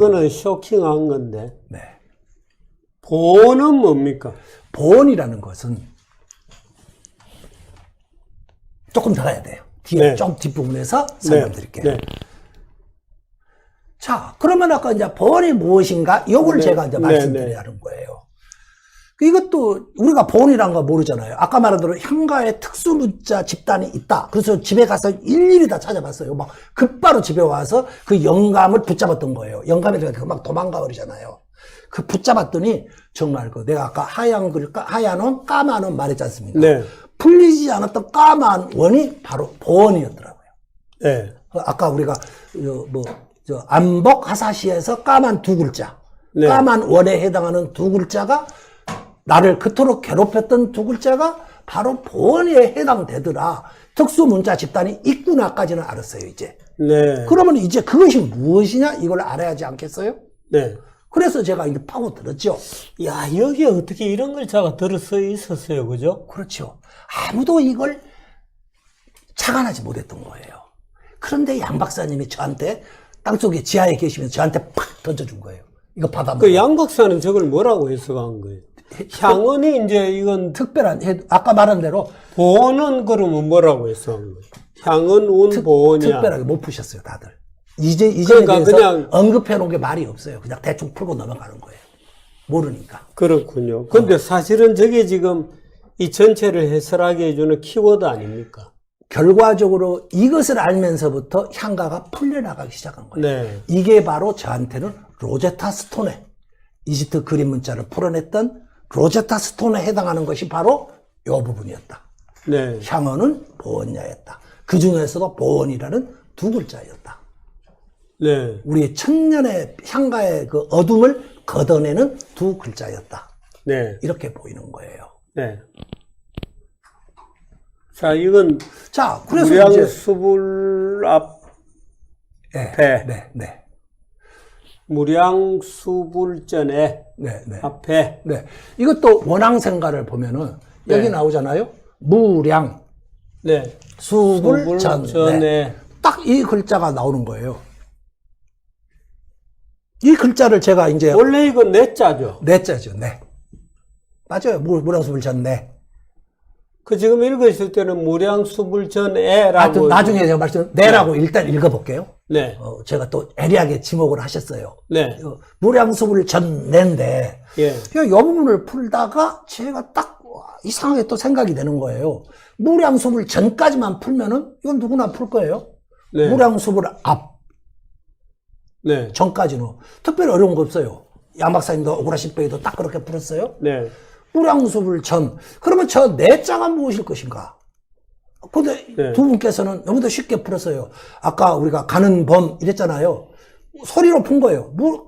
그거는 쇼킹한 건데. 네. 보는 뭡니까? 보온이라는 것은 조금 더 가야 돼요. 뒤에 네. 좀 뒷부분에서 설명드릴게요. 네. 자, 그러면 아까 이제 보온이 무엇인가? 이걸 네. 제가 이제 네, 말씀드려야 네. 하는 거예요. 이것도 우리가 보온이라는 거 모르잖아요. 아까 말한 대로 향가에 특수 문자 집단이 있다. 그래서 집에 가서 일일이 다 찾아봤어요. 막 급바로 집에 와서 그 영감을 붙잡았던 거예요. 영감이 들어가 막 도망가 버리잖아요. 그 붙잡았더니 정말 그 내가 아까 하얀 글, 까- 하얀 원, 까만 원 말했지 않습니까? 네. 풀리지 않았던 까만 원이 바로 보온이었더라고요. 네. 아까 우리가 저, 뭐, 저 안복 하사시에서 까만 두 글자, 네. 까만 원에 해당하는 두 글자가 나를 그토록 괴롭혔던 두 글자가 바로 보원에 해당되더라. 특수 문자 집단이 있구나까지는 알았어요, 이제. 네. 그러면 이제 그것이 무엇이냐? 이걸 알아야 하지 않겠어요? 네. 그래서 제가 이게 파고 들었죠. 야, 여기에 어떻게 이런 글자가 들어서 있었어요. 그죠? 그렇죠. 아무도 이걸 착안하지 못했던 거예요. 그런데 양 박사님이 저한테 땅속에 지하에 계시면서 저한테 팍 던져준 거예요. 이거 받아. 그 양 박사는 저걸 뭐라고 해석한 거예요? 향은이 이제 이건 특별한 해- 아까 말한 대로 보는 그러면 뭐라고 거예요? 향은 운 보원이야. 특별하게 못 푸셨어요, 다들. 이제 이제 그러니까 대해서 그냥- 언급해 놓은 게 말이 없어요. 그냥 대충 풀고 넘어가는 거예요. 모르니까. 그렇군요. 근데 사실은 저게 지금 이 전체를 해설하게 해주는 키워드 아닙니까? 결과적으로 이것을 알면서부터 향가가 풀려나가기 시작한 거예요. 네. 이게 바로 저한테는 로제타 스톤에 이집트 그림 문자를 풀어냈던 로제타 스톤에 해당하는 것이 바로 이 부분이었다. 네. 향어는 보원야였다. 그 중에서도 보원이라는 두 글자였다. 네. 우리의 천년의 향가의 그 어둠을 걷어내는 두 글자였다. 네. 이렇게 보이는 거예요. 네. 자, 이건 자, 그래서 이제 무량수불 앞, 네, 배. 네, 네, 무량수불전에 네, 네. 앞에, 네. 이것도 원앙생가를 보면은 여기 네. 나오잖아요. 무량, 네. 수불, 전. 네. 전에, 딱 이 글자가 나오는 거예요. 이 글자를 제가 이제 원래 이건 내자죠. 내자죠, 네. 맞아요. 무, 무량수불 전, 네. 그 지금 읽으실 때는 무량수불전에라고. 하여튼 나중에 제가 말씀, 네라고 일단 읽어볼게요. 네. 어, 제가 또 애리하게 지목을 하셨어요. 네. 어, 무량수불 전, 네인데, 예. 이 부분을 풀다가 제가 딱 와, 이상하게 또 생각이 되는 거예요. 무량수불 전까지만 풀면은 이건 누구나 풀 거예요. 네. 무량수불 앞 네. 전까지는 특별히 어려운 거 없어요. 양박사님도 오그라신 빼기도 딱 그렇게 풀었어요. 네. 무량수불 전 그러면 저 내자가 무엇일 것인가? 근데 네. 두 분께서는 너무도 쉽게 풀었어요. 아까 우리가 가는 범 이랬잖아요. 소리로 푼 거예요. 무,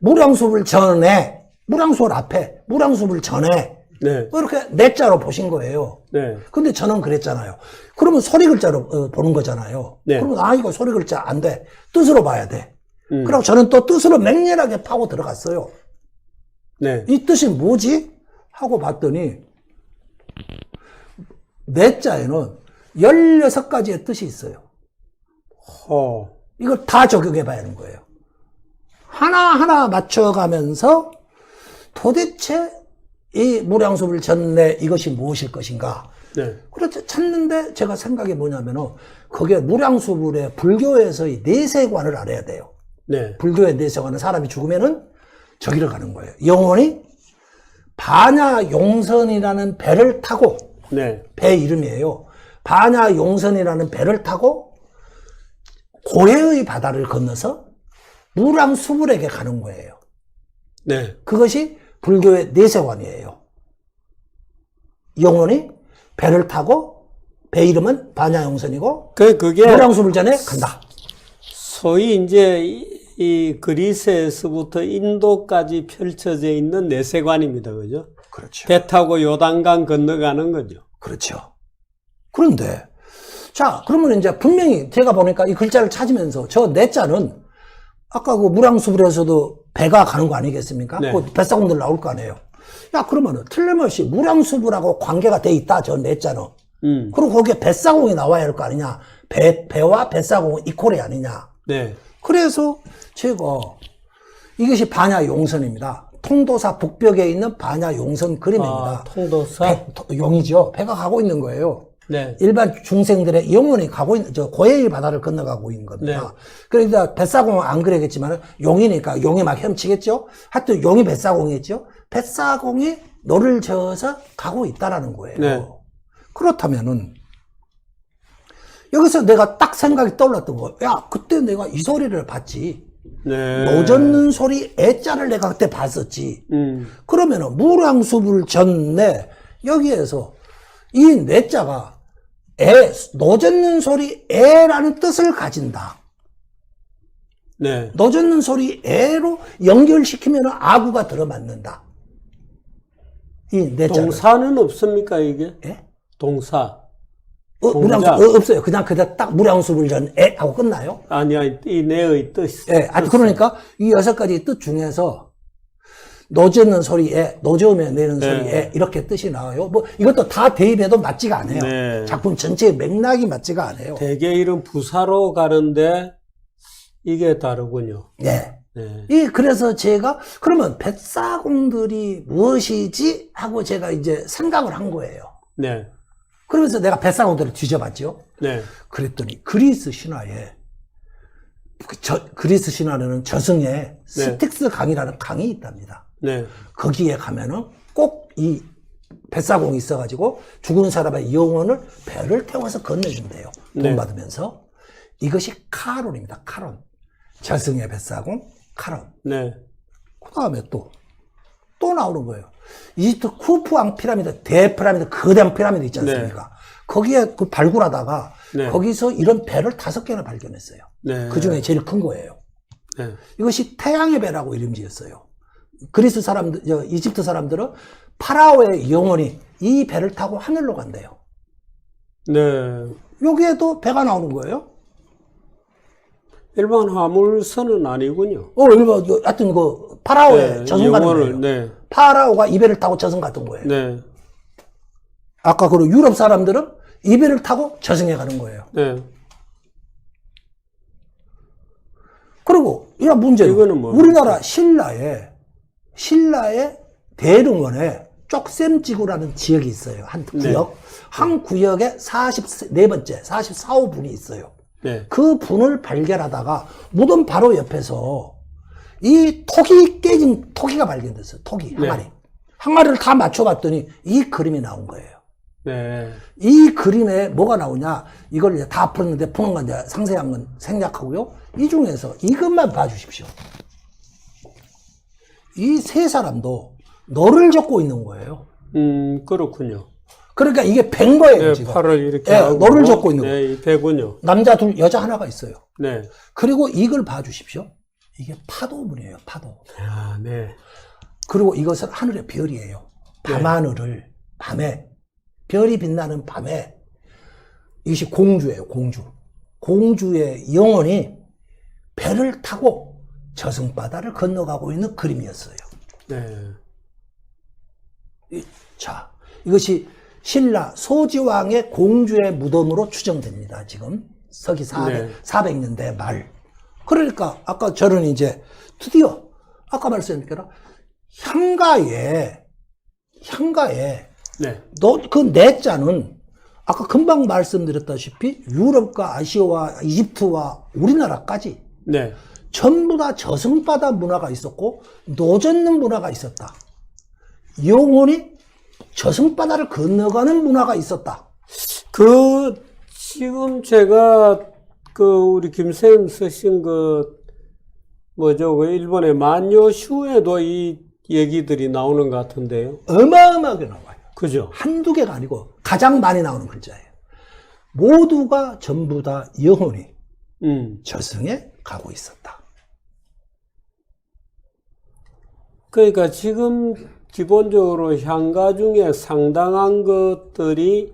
무량수불 전에 무량수불 앞에 무량수불 전에 네. 뭐 이렇게 내자로 보신 거예요. 네. 근데 저는 그랬잖아요. 그러면 소리 글자로 어, 보는 거잖아요. 네. 그러면 아 이거 소리 글자 안 돼. 뜻으로 봐야 돼. 음. 그리고 저는 또 뜻으로 맹렬하게 파고 들어갔어요. 네. 이 뜻이 뭐지? 하고 봤더니 내자에는 16가지의 뜻이 있어요. 허. 이걸 다 적용해 봐야 하는 거예요. 하나하나 맞춰가면서 도대체 이 무량수불 전내 이것이 무엇일 것인가? 네. 그렇죠. 찾는데 제가 생각이 뭐냐면은 그게 무량수불의 불교에서의 내세관을 알아야 돼요. 네. 불교의 내세관은 사람이 죽으면은 저기를 가는 거예요. 영혼이 반야 용선이라는 배를 타고 네. 배 이름이에요. 반야 용선이라는 배를 타고 고해의 바다를 건너서 무량수불에게 가는 거예요. 네. 그것이 불교의 내세관이에요. 영혼이 배를 타고 배 이름은 반야용선이고 그, 그게 무량수불전에 간다. 소위 이제 이, 이 그리스에서부터 인도까지 펼쳐져 있는 내세관입니다. 그죠? 그렇죠. 배 타고 요단강 건너가는 거죠. 그렇죠. 그런데 자 그러면 이제 분명히 제가 보니까 이 글자를 찾으면서 저 내 자는 아까 그 무량수불에서도 배가 가는 거 아니겠습니까? 네. 그 뱃사공들 나올 거 아니에요. 야 그러면은 틀림없이 무량수불하고 관계가 돼 있다 저 내 자는. 음. 그리고 거기에 뱃사공이 나와야 할 거 아니냐? 배 배와 뱃사공은 이퀄이 아니냐? 네. 그래서 제가 이것이 반야 용선입니다. 통도사 북벽에 있는 반야 용선 그림입니다. 아, 통도사. 배, 도- 용이죠. 배가 가고 있는 거예요. 네. 일반 중생들의 영혼이 가고 있는, 저, 고해의 바다를 건너가고 있는 겁니다. 네. 그러니까 뱃사공은 안 그러겠지만, 용이니까 용이 막 헤엄치겠죠? 하여튼 용이 뱃사공이겠죠? 뱃사공이 노를 저어서 가고 있다라는 거예요. 네. 그렇다면은, 여기서 내가 딱 생각이 떠올랐던 거예요. 야, 그때 내가 이 소리를 봤지. 네. 노젓는 소리 애자를 내가 그때 봤었지. 음. 그러면은 무량수불 전내 여기에서 이 내자가 애 노젓는 소리 애라는 뜻을 가진다. 네. 노젓는 소리 애로 연결시키면 아구가 들어맞는다. 이 내자를. 동사는 없습니까, 이게? 예? 동사. 어. 무량수 어, 없어요. 그냥 그냥 딱 무량수불 전애 하고 끝나요. 아니야, 이 내의 뜻. 예, 아니 그러니까 이 여섯 가지 뜻 중에서 노젓는 소리에 노저으면 내는 네. 소리에 이렇게 뜻이 나와요. 뭐 이것도 다 대입해도 맞지가 않아요. 네. 작품 전체의 맥락이 맞지가 않아요. 대개 이런 부사로 가는데 이게 다르군요. 네. 네. 이 그래서 제가 그러면 뱃사공들이 무엇이지 하고 제가 이제 생각을 한 거예요. 네. 그러면서 내가 뱃사공들을 뒤져봤죠. 네. 그랬더니 그리스 신화에 그 저- 그리스 신화에는 저승에 스틱스 강이라는 강이 있답니다. 네. 거기에 가면은 꼭 이 뱃사공이 있어가지고 죽은 사람의 영혼을 배를 태워서 건네준대요. 돈 네. 받으면서. 이것이 카론입니다. 카론. 저승의 뱃사공, 카론. 네. 그 다음에 또, 또 나오는 거예요. 이집트 쿠프왕 피라미드, 대피라미드, 거대한 피라미드 있지 않습니까? 거기에 그 발굴하다가 네. 거기서 이런 배를 다섯 개나 발견했어요. 네. 그 중에 제일 큰 거예요. 네. 이것이 태양의 배라고 이름 지었어요. 그리스 사람들, 저, 이집트 사람들은 파라오의 영혼이 이 배를 타고 하늘로 간대요. 네. 여기에도 배가 나오는 거예요. 일반 화물선은 아니군요. 어, 일본, 그, 하여튼 그, 파라오의 네. 저승 가는 영혼을, 거예요. 네. 파라오가 이 배를 타고 저승 갔던 거예요. 네. 아까 그 유럽 사람들은 이 배를 타고 저승에 가는 거예요. 네. 그리고 이런 문제는 이거는 뭐- 우리나라 신라에 신라의 대릉원에 쪽샘지구라는 지역이 있어요. 한 네. 구역. 한 구역에 44번째, 44호분이 있어요. 네. 그 분을 발견하다가 무덤 바로 옆에서 이 톡이 깨진 토기가 발견됐어요. 토기 한 네. 마리. 한 마리를 다 맞춰봤더니 이 그림이 나온 거예요. 네. 이 그림에 뭐가 나오냐 이걸 이제 다 풀었는데 푸는 건 이제 상세한 건 생략하고요 이 중에서 이것만 봐주십시오 이 세 사람도 너를 적고 있는 거예요 음, 그렇군요. 그러니까 이게 백 거예요 네, 지금 팔을 이렇게 예, 하고. 너를 적고 있는 네, 이 배군요. 남자 둘 여자 하나가 있어요 네. 그리고 이걸 봐주십시오 이게 파도문이에요 파도 아, 네. 그리고 이것은 하늘의 별이에요. 밤하늘을 밤에 별이 빛나는 밤에 이것이 공주예요. 공주. 공주의 영혼이 배를 타고 저승바다를 건너가고 있는 그림이었어요. 네. 이- 자, 이것이 신라 소지왕의 공주의 무덤으로 추정됩니다. 지금 서기 400, 네. 400년대 말. 그러니까 아까 저는 이제 드디어 아까 말씀드린 향가에 향가에 네. 너그 내 자는 아까 금방 말씀드렸다시피 유럽과 아시아와 이집트와 우리나라까지 네. 전부 다 저승바다 문화가 있었고 노젓는 문화가 있었다. 영혼이 저승바다를 건너가는 문화가 있었다. 그, 지금 제가, 그, 우리 김쌤 쓰신 그, 뭐죠, 그 일본의 만요 슈에도 이 얘기들이 나오는 것 같은데요. 어마어마하게 나와요. 그죠? 한두 개가 아니고 가장 많이 나오는 글자예요. 모두가 전부 다 영혼이 음. 저승에 가고 있었다. 그러니까 지금 기본적으로 향가 중에 상당한 것들이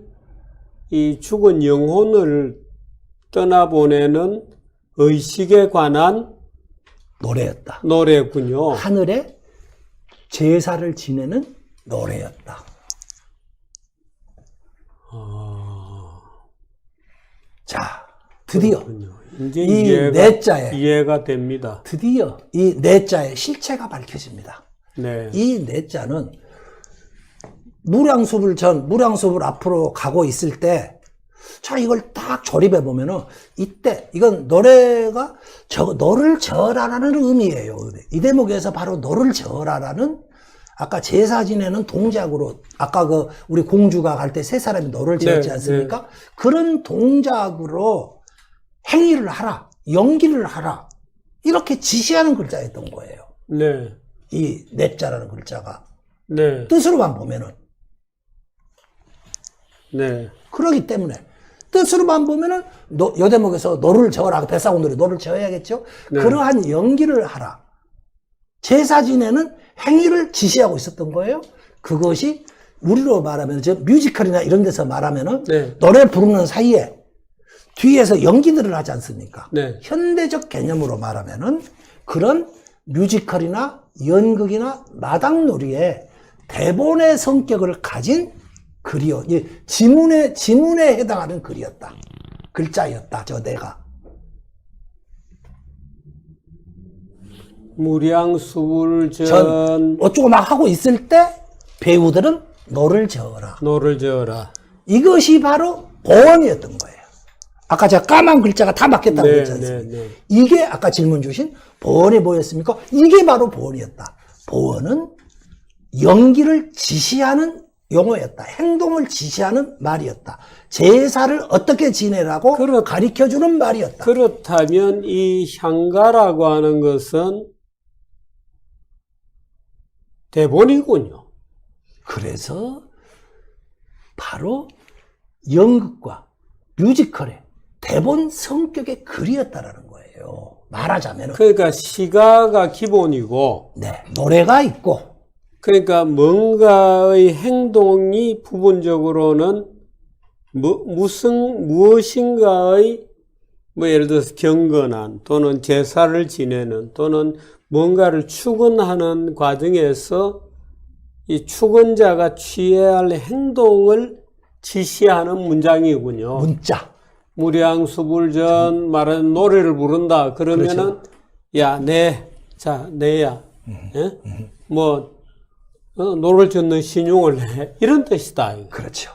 이 죽은 영혼을 떠나보내는 의식에 관한 노래였다. 노래군요. 하늘에 제사를 지내는 노래였다. 아, 자, 드디어 그렇군요. 이제 이 이해가, 내자에 이해가 됩니다. 드디어 이 내 자의 실체가 밝혀집니다. 네. 이 내자는 무량수불 전, 무량수불 앞으로 가고 있을 때, 자, 이걸 딱 조립해 보면은, 이때, 이건 노래가, 저, 너를 저라라는 의미예요. 이 대목에서 바로 너를 저라라는, 아까 제사 지내는 동작으로, 아까 그, 우리 공주가 갈 때 세 사람이 너를 지었지 네, 않습니까? 그런 동작으로 행위를 하라, 연기를 하라, 이렇게 지시하는 글자였던 거예요. 네. 이 내자라는 글자가. 네. 뜻으로만 보면은. 네. 그러기 때문에 뜻으로만 보면은 너, 여 대목에서 너를 저어라 뱃사공들이 너를 저어야겠죠. 네. 그러한 연기를 하라. 제사 지내는 행위를 지시하고 있었던 거예요. 그것이 우리로 말하면 저 뮤지컬이나 이런 데서 말하면은 네. 노래 부르는 사이에 뒤에서 연기들을 하지 않습니까? 네. 현대적 개념으로 말하면은 그런 뮤지컬이나 연극이나 마당놀이의 대본의 성격을 가진 글이요. 이 지문에, 지문에 해당하는 글이었다. 글자였다. 저 내가. 무량수불전 전 어쩌고 막 하고 있을 때 배우들은 너를 저어라. 노를 저어라. 이것이 바로 보원이었던 거예요. 아까 제가 까만 글자가 다 맞겠다고 네, 그랬지 않습니까? 네, 네. 이게 아까 질문 주신 보원이 뭐였습니까? 이게 바로 보원이었다. 보원은 연기를 지시하는 용어였다. 행동을 지시하는 말이었다. 제사를 어떻게 지내라고 그렇- 가르쳐주는 말이었다. 그렇다면 이 향가라고 하는 것은 대본이군요. 그래서 바로 연극과 뮤지컬의 대본 성격의 글이었다라는 거예요. 말하자면 그러니까 시가가 기본이고 네, 노래가 있고 그러니까 뭔가의 행동이 부분적으로는 뭐, 무슨 무엇인가의 뭐 예를 들어서 경건한 또는 제사를 지내는 또는 뭔가를 추근하는 과정에서 이 추근자가 취해야 할 행동을 지시하는 문장이군요. 문자 무량수불전 말하는 노래를 부른다 그러면은 야내 자 내야 예? 뭐 어, 노를 젓는 신용을 해 이런 뜻이다. 이거. 그렇죠.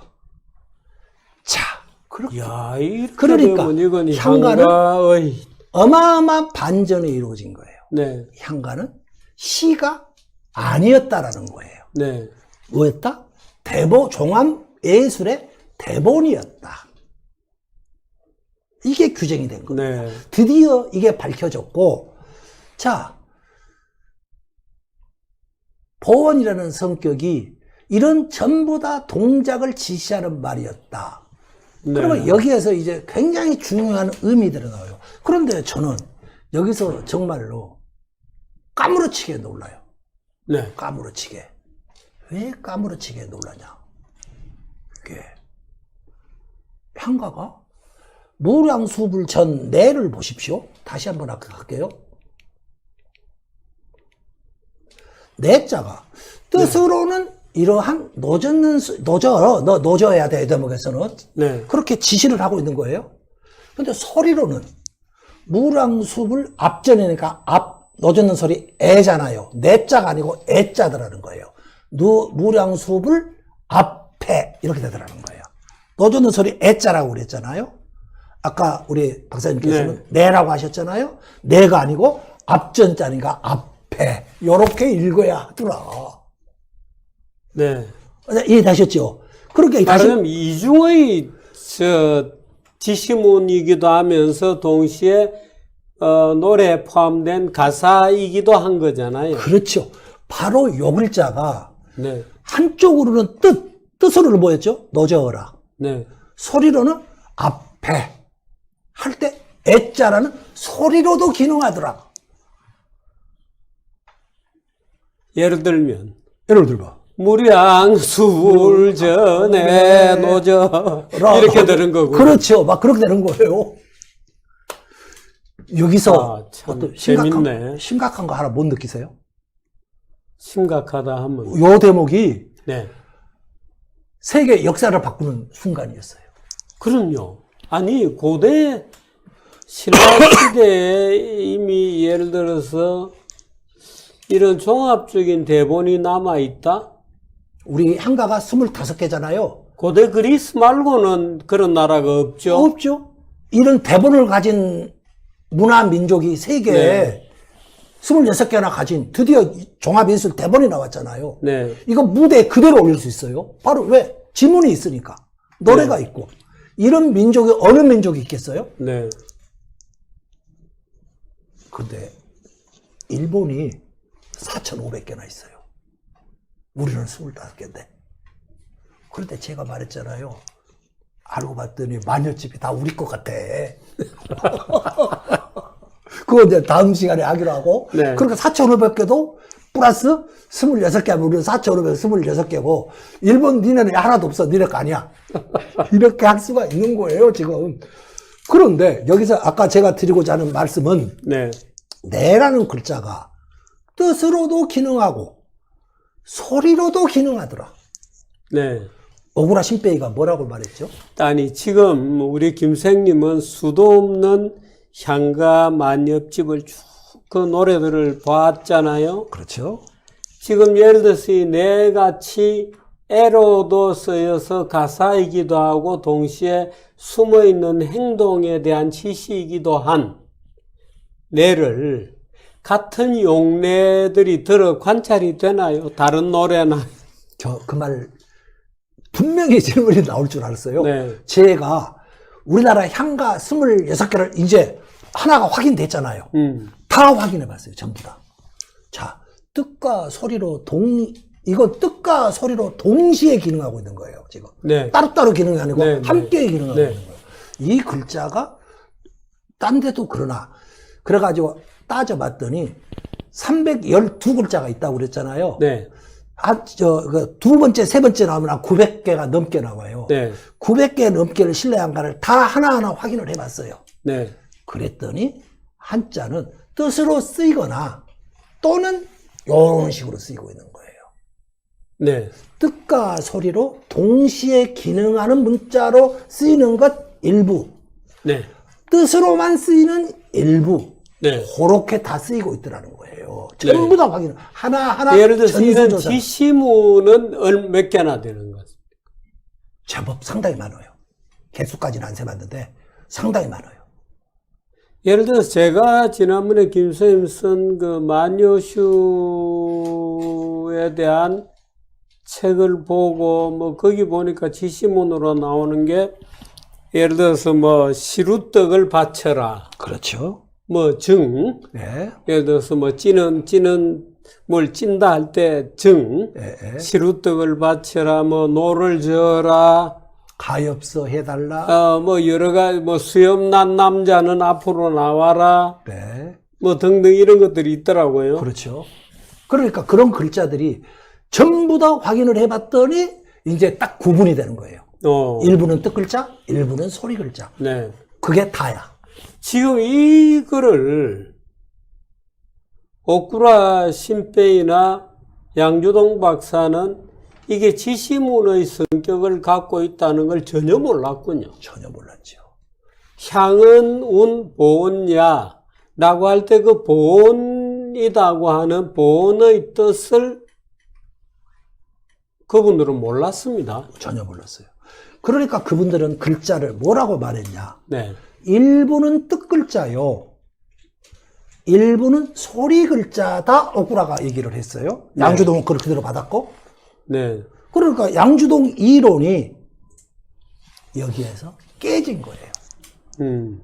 자, 그렇게 야 그러니까 이건 향가는 향가의 어마어마한 반전이 이루어진 거예요. 네, 향가는 시가 아니었다라는 거예요. 네, 뭐였다? 대본 종합 예술의 대본이었다. 이게 규정이 된 거예요. 네, 드디어 이게 밝혀졌고, 자, 보원이라는 성격이 이런 전부 다 동작을 지시하는 말이었다. 네. 그러면 여기에서 이제 굉장히 중요한 의미들이 나와요. 그런데 저는 여기서 정말로 까무러치게 놀라요. 네, 까무러치게. 왜 까무러치게 놀라냐? 이게 향가가 무량수불 전 내를 보십시오. 다시 한번 갈게요. 내자가 뜻으로는 이러한 노젓는 수- 노져 너 노져야 돼 대목에서는 네, 그렇게 지시를 하고 있는 거예요. 근데 소리로는 무랑숲을 앞전이니까 앞 노젓는 소리 애잖아요. 내자가 아니고 애자더라는 거예요. 누 무량숲을 앞에 이렇게 되더라는 거예요. 노젓는 소리 애자라고 그랬잖아요. 아까 우리 박사님께서는 네. 라고 하셨잖아요. 내가 아니고 앞전자니까 앞에 이렇게 읽어야 하더라. 네. 이해되셨죠? 그렇게 다시 말하자면 이중의 저 지시문이기도 하면서 동시에 어, 노래에 포함된 가사이기도 한 거잖아요. 그렇죠. 바로 요 글자가 네, 한쪽으로는 뜻, 뜻으로는 뭐였죠? 너저어라. 네, 소리로는 앞에. 할 때 애자라는 소리로도 기능하더라. 예를 들면 예를 들어. 무량수불 전에 노저 이렇게 되는 거고. 그렇죠. 막 그렇게 되는 거예요. 여기서 아, 참 어떤 심각한, 재밌네. 심각한 거 하나 못 느끼세요? 심각하다 하면 요 대목이 네, 세계 역사를 바꾸는 순간이었어요. 그럼요. 아니 고대 신라 시대에 이미 예를 들어서 이런 종합적인 대본이 남아 있다. 우리 향가가 25개잖아요. 고대 그리스 말고는 그런 나라가 없죠. 없죠. 이런 대본을 가진 문화 민족이 세계에 네. 26개나 가진 드디어 종합예술 대본이 나왔잖아요. 네, 이거 무대에 그대로 올릴 수 있어요. 바로 왜? 지문이 있으니까. 노래가 있고. 이런 민족이 어느 민족이 있겠어요? 네, 근데 일본이 4,500개나 있어요. 우리는 25개인데. 그런데 제가 말했잖아요. 알고 봤더니 마녀집이 다 우리 것 같아. 그거 이제 다음 시간에 하기로 하고. 네. 그러니까 4,500개도 플러스 26개 하면 우리는 4,526개고, 일본 니네는 하나도 없어. 니네 거 아니야. 이렇게 할 수가 있는 거예요, 지금. 그런데 여기서 아까 제가 드리고자 하는 말씀은 네, 내라는 글자가 뜻으로도 기능하고 소리로도 기능하더라. 네. 오구라 신빼이가 뭐라고 말했죠? 아니 지금 우리 김생님은 수도 없는 향가 만엽집을 쭉 그 노래들을 봤잖아요. 그렇죠. 지금 예를 들어서 이네 같이 애로도 쓰여서 가사이기도 하고 동시에 숨어 있는 행동에 대한 지시이기도 한 뇌를 같은 용례들이 들어 관찰이 되나요? 다른 노래나 저 그 말 분명히 질문이 나올 줄 알았어요. 네. 제가 우리나라 향가 26개를 이제 하나가 확인됐잖아요. 음, 다 확인해 봤어요. 전부 다. 자, 뜻과 소리로 동, 이건 뜻과 소리로 동시에 기능하고 있는 거예요. 지금. 네, 따로따로 기능이 아니고 네, 네. 함께 기능하고 네. 있는 거예요. 이 글자가 딴 데도 그러나 그래가지고 따져봤더니 312글자가 있다고 그랬잖아요. 네, 한, 저, 그 두 번째, 세 번째 나오면 한 900개가 넘게 나와요. 네, 900개 넘게를 신뢰한가를 다 하나하나 확인을 해봤어요. 네, 그랬더니 한자는 뜻으로 쓰이거나 또는 이런 식으로 쓰이고 있는 거예요. 네, 뜻과 소리로 동시에 기능하는 문자로 쓰이는 것 일부, 네, 뜻으로만 쓰이는 일부, 네. 그렇게 다 쓰이고 있더라는 거예요. 전부 다 확인, 하나 하나 예를 들어서 이런. 지시문은 얼- 몇 개나 되는 것. 제법 상당히 많아요. 개수까지는 안 세봤는데 상당히 많아요. 예를 들어서 제가 지난번에 김선임 쓴그 만요슈에 대한 책을 보고 뭐 거기 보니까 지시문으로 나오는 게 예를 들어서 뭐 시루떡을 바쳐라 그렇죠. 뭐증 네. 예를 들어서 뭐 찌는 찌는 뭘 찐다 할 때 증 예, 예. 시루떡을 바쳐라 뭐 노를 저어라 가엾어 해달라. 어, 뭐 여러 가지 뭐 수염 난 남자는 앞으로 나와라 네. 뭐 등등 이런 것들이 있더라고요. 그렇죠. 그러니까 그런 글자들이 전부 다 확인을 해봤더니 이제 딱 구분이 되는 거예요. 어, 일부는 뜻 글자, 일부는 소리 글자. 네. 그게 다야. 지금 이 글을 오쿠라 신페이나 양주동 박사는 이게 지시문의 성격을 갖고 있다는 걸 전혀 몰랐군요. 전혀 몰랐죠. 향은 운 보온야 라고 할 때 그 보온이라고 하는 보온의 뜻을 그분들은 몰랐습니다. 전혀 몰랐어요. 그러니까 그분들은 글자를 뭐라고 말했냐. 네. 일부는 뜻 글자요. 일부는 소리 글자다. 오꾸라가 얘기를 했어요. 양주동은 그걸 그대로 받았고. 네. 그러니까 양주동 이론이 여기에서 깨진 거예요. 음.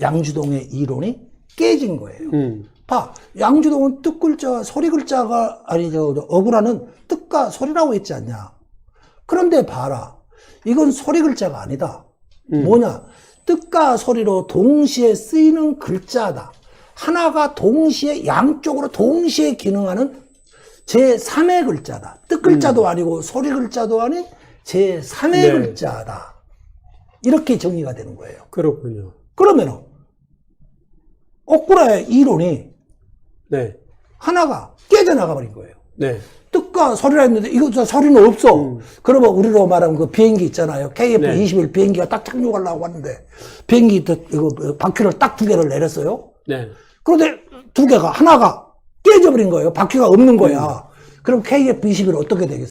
양주동의 이론이 깨진 거예요. 음. 봐, 양주동은 뜻 글자, 소리 글자가 아니 저 어구라는 뜻과 소리라고 했지 않냐? 그런데 봐라, 이건 소리 글자가 아니다. 뭐냐? 뜻과 소리로 동시에 쓰이는 글자다. 하나가 동시에 양쪽으로 동시에 기능하는 제3의 글자다. 뜻 글자도 음. 아니고 소리 글자도 아닌 제3의 네. 글자다. 이렇게 정리가 되는 거예요. 그렇군요. 그러면 옥구라의 이론이 네. 하나가 깨져나가 버린 거예요. 네. 뜻과 소리라 했는데 이거 소리는 없어. 음. 그러면 우리로 말하면 그 비행기 있잖아요. KF-21 네. 비행기가 딱 착륙하려고 하는데 비행기 이거 그 바퀴를 딱 두 개를 내렸어요. 네. 그런데 두 개가 하나가 깨져버린 거예요. 바퀴가 없는 거야. 음. 그럼 KF21 어떻게 되겠어?